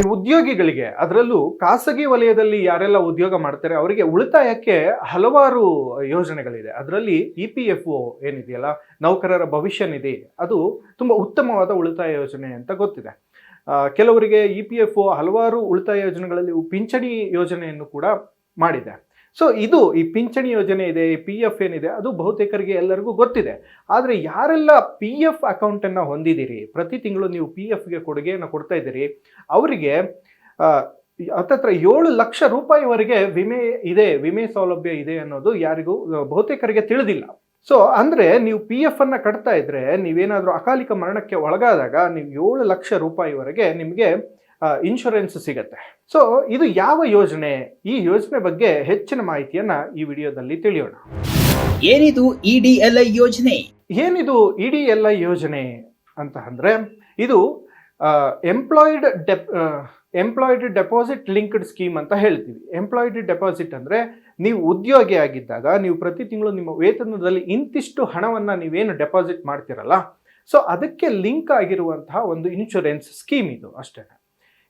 ಈ ಉದ್ಯೋಗಿಗಳಿಗೆ, ಅದರಲ್ಲೂ ಖಾಸಗಿ ವಲಯದಲ್ಲಿ ಯಾರೆಲ್ಲ ಉದ್ಯೋಗ ಮಾಡ್ತಾರೆ, ಅವರಿಗೆ ಉಳಿತಾಯಕ್ಕೆ ಹಲವಾರು ಯೋಜನೆಗಳಿದೆ. ಅದರಲ್ಲಿ ಇ ಪಿ ಎಫ್ ಒ ಏನಿದೆಯಲ್ಲ, ನೌಕರರ ಭವಿಷ್ಯ ನಿಧಿ, ಅದು ತುಂಬ ಉತ್ತಮವಾದ ಉಳಿತಾಯ ಯೋಜನೆ ಅಂತ ಗೊತ್ತಿದೆ. ಕೆಲವರಿಗೆ ಇ ಪಿ ಎಫ್ ಒ ಹಲವಾರು ಉಳಿತಾಯ ಯೋಜನೆಗಳಲ್ಲಿ ಪಿಂಚಣಿ ಯೋಜನೆಯನ್ನು ಕೂಡ ಮಾಡಿದೆ. ಸೊ ಇದು ಈ ಪಿಂಚಣಿ ಯೋಜನೆ ಇದೆ ಪಿ ಎಫ್ ಏನಿದೆ, ಅದು ಬಹುತೇಕರಿಗೆ ಎಲ್ಲರಿಗೂ ಗೊತ್ತಿದೆ. ಆದರೆ ಯಾರೆಲ್ಲ ಪಿ ಎಫ್ ಅಕೌಂಟನ್ನು ಹೊಂದಿದ್ದೀರಿ, ಪ್ರತಿ ತಿಂಗಳು ನೀವು ಪಿ ಎಫ್ಗೆ ಕೊಡುಗೆಯನ್ನು ಕೊಡ್ತಾ ಇದ್ದೀರಿ, ಅವರಿಗೆ ಹತ್ತತ್ರ ಏಳು ಲಕ್ಷ ರೂಪಾಯಿವರೆಗೆ ವಿಮೆ ಇದೆ, ವಿಮೆ ಸೌಲಭ್ಯ ಇದೆ ಅನ್ನೋದು ಯಾರಿಗೂ ಬಹುತೇಕರಿಗೆ ತಿಳಿದಿಲ್ಲ. ಸೊ ಅಂದರೆ ನೀವು ಪಿ ಎಫ್ ಅನ್ನು ಕಟ್ತಾ ಇದ್ದರೆ ನೀವೇನಾದರೂ ಅಕಾಲಿಕ ಮರಣಕ್ಕೆ ಒಳಗಾದಾಗ ನೀವು ಏಳು ಲಕ್ಷ ರೂಪಾಯಿವರೆಗೆ ನಿಮಗೆ ಇನ್ಶೂರೆನ್ಸ್ ಸಿಗತ್ತೆ. ಸೊ ಇದು ಯಾವ ಯೋಜನೆ? ಈ ಯೋಜನೆ ಬಗ್ಗೆ ಹೆಚ್ಚಿನ ಮಾಹಿತಿಯನ್ನ ಈ ವಿಡಿಯೋದಲ್ಲಿ ತಿಳಿಯೋಣ. ಏನಿದು ಇಡಿಎಲ್ಐ ಯೋಜನೆ? ಏನಿದು ಇಡಿ ಎಲ್ ಐ ಯೋಜನೆ ಅಂತ ಅಂದ್ರೆ ಇದು employed dep employed deposit linked scheme ಅಂತ ಹೇಳ್ತೀವಿ. ಎಂಪ್ಲಾಯ್ಡ್ ಡೆಪಾಸಿಟ್ ಅಂದ್ರೆ ನೀವು ಉದ್ಯೋಗಿ ಆಗಿದ್ದಾಗ ನೀವು ಪ್ರತಿ ತಿಂಗಳು ನಿಮ್ಮ ವೇತನದಲ್ಲಿ ಇಂತಿಷ್ಟು ಹಣವನ್ನ ನೀವೇನು ಡೆಪಾಸಿಟ್ ಮಾಡ್ತಿರಲ್ಲ ಸೊ ಅದಕ್ಕೆ ಲಿಂಕ್ ಆಗಿರುವಂತಹ ಒಂದು ಇನ್ಶೂರೆನ್ಸ್ ಸ್ಕೀಮ್ ಇದು ಅಷ್ಟೇ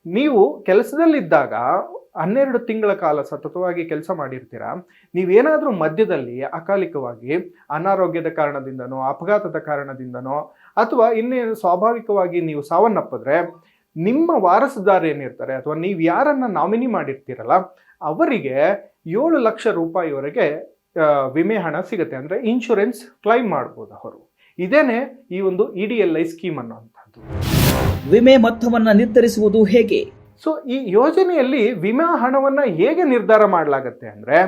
ನೀವು ಕೆಲಸದಲ್ಲಿದ್ದಾಗ ಹನ್ನೆರಡು ತಿಂಗಳ ಕಾಲ ಸತತವಾಗಿ ಕೆಲಸ ಮಾಡಿರ್ತೀರಾ? ನೀವೇನಾದರೂ ಮಧ್ಯದಲ್ಲಿ ಅಕಾಲಿಕವಾಗಿ, ಅನಾರೋಗ್ಯದ ಕಾರಣದಿಂದನೋ, ಅಪಘಾತದ ಕಾರಣದಿಂದನೋ, ಅಥವಾ ಇನ್ನೇನು ಸ್ವಾಭಾವಿಕವಾಗಿ ನೀವು ಸಾವನ್ನಪ್ಪಿದ್ರೆ, ನಿಮ್ಮ ವಾರಸುದಾರ ಏನಿರ್ತಾರೆ, ಅಥವಾ ನೀವು ಯಾರನ್ನ ನಾಮಿನಿ ಮಾಡಿರ್ತೀರಲ್ಲ, ಅವರಿಗೆ ಏಳು ಲಕ್ಷ ರೂಪಾಯಿವರೆಗೆ ವಿಮೆ ಹಣ ಸಿಗುತ್ತೆ. ಅಂದರೆ ಇನ್ಶೂರೆನ್ಸ್ ಕ್ಲೈಮ್ ಮಾಡ್ಬೋದು ಅವರು. ಇದೇನೆ ಈ ಒಂದು E D L I scheme ಅನ್ನುವಂಥದ್ದು. ವಿಮೆ ಮೊತ್ತವನ್ನು ನಿರ್ಧರಿಸುವುದು ಹೇಗೆ? ಸೊ ಈ ಯೋಜನೆಯಲ್ಲಿ ವಿಮಾ ಹಣವನ್ನು ಹೇಗೆ ನಿರ್ಧಾರ ಮಾಡಲಾಗತ್ತೆ ಅಂದ್ರೆ,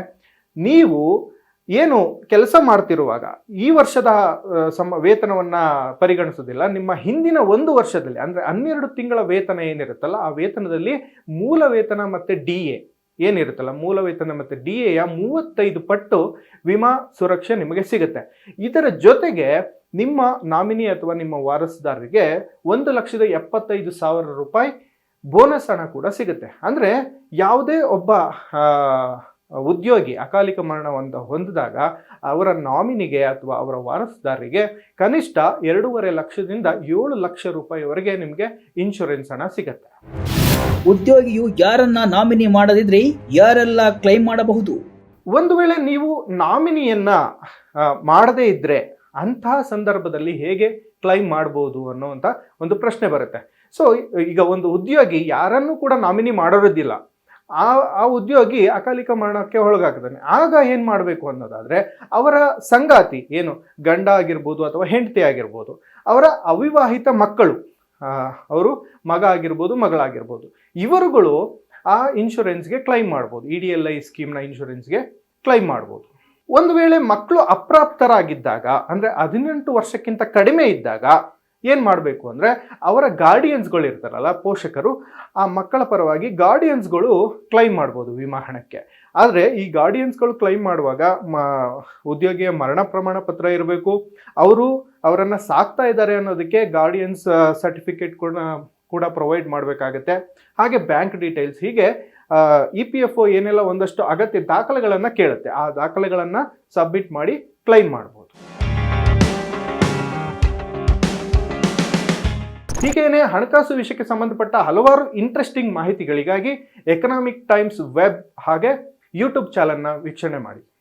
ನೀವು ಏನು ಕೆಲಸ ಮಾಡ್ತಿರುವಾಗ, ಈ ವರ್ಷದ ಸಮ, ವೇತನವನ್ನು ಪರಿಗಣಿಸೋದಿಲ್ಲ, ನಿಮ್ಮ ಹಿಂದಿನ ಒಂದು ವರ್ಷದಲ್ಲಿ, ಅಂದ್ರೆ ಹನ್ನೆರಡು ತಿಂಗಳ ವೇತನ ಏನಿರುತ್ತಲ್ಲ, ಆ ವೇತನದಲ್ಲಿ ಮೂಲ ವೇತನ ಮತ್ತೆ ಡಿ ಎ. ಏನಿರುತ್ತಲ್ಲ ಮೂಲ ವೇತನ ಮತ್ತು ಡಿ ಎಯ ಮೂವತ್ತೈದು ಪಟ್ಟು ವಿಮಾ ಸುರಕ್ಷೆ ನಿಮಗೆ ಸಿಗುತ್ತೆ. ಇದರ ಜೊತೆಗೆ ನಿಮ್ಮ ನಾಮಿನಿ ಅಥವಾ ನಿಮ್ಮ ವಾರಸುದಾರರಿಗೆ ಒಂದು ಲಕ್ಷದ ಎಪ್ಪತ್ತೈದು ಸಾವಿರ ರೂಪಾಯಿ ಬೋನಸ್ ಹಣ ಕೂಡ ಸಿಗುತ್ತೆ. ಅಂದರೆ ಯಾವುದೇ ಒಬ್ಬ ಉದ್ಯೋಗಿ ಅಕಾಲಿಕ ಮರಣವನ್ನು ಹೊಂದಿದಾಗ ಅವರ ನಾಮಿನಿಗೆ ಅಥವಾ ಅವರ ವಾರಸುದಾರರಿಗೆ ಕನಿಷ್ಠ ಎರಡೂವರೆ ಲಕ್ಷದಿಂದ ಏಳು ಲಕ್ಷ ರೂಪಾಯಿವರೆಗೆ ನಿಮಗೆ ಇನ್ಶೂರೆನ್ಸ್ ಹಣ ಸಿಗುತ್ತೆ. ಉದ್ಯೋಗಿಯು ಯಾರನ್ನ ನಾಮಿನಿ ಮಾಡದಿದ್ರೆ ಯಾರೆಲ್ಲ ಕ್ಲೈಮ್ ಮಾಡಬಹುದು? ಒಂದು ವೇಳೆ ನೀವು ನಾಮಿನಿಯನ್ನ ಮಾಡದೇ ಇದ್ರೆ ಅಂತಹ ಸಂದರ್ಭದಲ್ಲಿ ಹೇಗೆ ಕ್ಲೈಮ್ ಮಾಡಬಹುದು ಅನ್ನುವಂತ ಒಂದು ಪ್ರಶ್ನೆ ಬರುತ್ತೆ. ಸೊ ಈಗ ಒಂದು ಉದ್ಯೋಗಿ ಯಾರನ್ನು ಕೂಡ ನಾಮಿನಿ ಮಾಡಿರೋದಿಲ್ಲ ಆ ಆ ಉದ್ಯೋಗಿ ಅಕಾಲಿಕ ಮರಣಕ್ಕೆ ಒಳಗಾಗ್ತಾನೆ. ಆಗ ಏನು ಮಾಡಬೇಕು ಅನ್ನೋದಾದ್ರೆ, ಅವರ ಸಂಗಾತಿ ಏನು, ಗಂಡ ಆಗಿರ್ಬೋದು ಅಥವಾ ಹೆಂಡತಿ ಆಗಿರ್ಬೋದು, ಅವರ ಅವಿವಾಹಿತ ಮಕ್ಕಳು ಅವರು ಮಗ ಆಗಿರ್ಬೋದು, ಮಗಳಾಗಿರ್ಬೋದು. ಇವರುಗಳು ಆ ಇನ್ಶೂರೆನ್ಸ್ಗೆ ಕ್ಲೈಮ್ ಮಾಡ್ಬೋದು. ಇ ಡಿ ಎಲ್ ಐ ಸ್ಕೀಮ್ನ ಇನ್ಶೂರೆನ್ಸ್ಗೆ ಕ್ಲೈಮ್ ಮಾಡ್ಬೋದು. ಒಂದು ವೇಳೆ ಮಕ್ಕಳು ಅಪ್ರಾಪ್ತರಾಗಿದ್ದಾಗ, ಅಂದರೆ ಹದಿನೆಂಟು ವರ್ಷಕ್ಕಿಂತ ಕಡಿಮೆ ಇದ್ದಾಗ ಏನು ಮಾಡಬೇಕು ಅಂದರೆ ಅವರ ಗಾರ್ಡಿಯನ್ಸ್ಗಳು ಇರ್ತಾರಲ್ಲ, ಪೋಷಕರು, ಆ ಮಕ್ಕಳ ಪರವಾಗಿ ಗಾರ್ಡಿಯನ್ಸ್ಗಳು ಕ್ಲೈಮ್ ಮಾಡ್ಬೋದು ವಿಮಾ ಹಣಕ್ಕೆ ಆದರೆ ಈ ಗಾರ್ಡಿಯನ್ಸ್ಗಳು ಕ್ಲೈಮ್ ಮಾಡುವಾಗ ಮ, ಉದ್ಯೋಗಿಯ ಮರಣ ಪ್ರಮಾಣ ಪತ್ರ ಇರಬೇಕು, ಅವರು ಅವರನ್ನು ಸಾಕ್ತಾ ಇದ್ದಾರೆ ಅನ್ನೋದಕ್ಕೆ ಗಾರ್ಡಿಯನ್ಸ್ ಸರ್ಟಿಫಿಕೇಟ್ ಕೂಡ ಕೂಡ ಪ್ರೊವೈಡ್ ಮಾಡಬೇಕಾಗತ್ತೆ. ಹಾಗೆ ಬ್ಯಾಂಕ್ ಡೀಟೇಲ್ಸ್ ಹೀಗೆ ಇ ಪಿ ಎಫ್ ಒ ಏನೆಲ್ಲ ಒಂದಷ್ಟು ಅಗತ್ಯ ದಾಖಲೆಗಳನ್ನು ಕೇಳುತ್ತೆ. ಆ ದಾಖಲೆಗಳನ್ನು ಸಬ್ಮಿಟ್ ಮಾಡಿ ಕ್ಲೈಮ್ ಮಾಡ್ಬೋದು. ಹೀಗೇನೆ ಹಣಕಾಸು ವಿಷಯಕ್ಕೆ ಸಂಬಂಧಪಟ್ಟ ಹಲವಾರು ಇಂಟ್ರೆಸ್ಟಿಂಗ್ ಮಾಹಿತಿಗಳಿಗಾಗಿ ಎಕನಾಮಿಕ್ ಟೈಮ್ಸ್ ವೆಬ್ ಹಾಗೆ ಯೂಟ್ಯೂಬ್ ಚಾನಲ್ನ ವೀಕ್ಷಣೆ ಮಾಡಿ.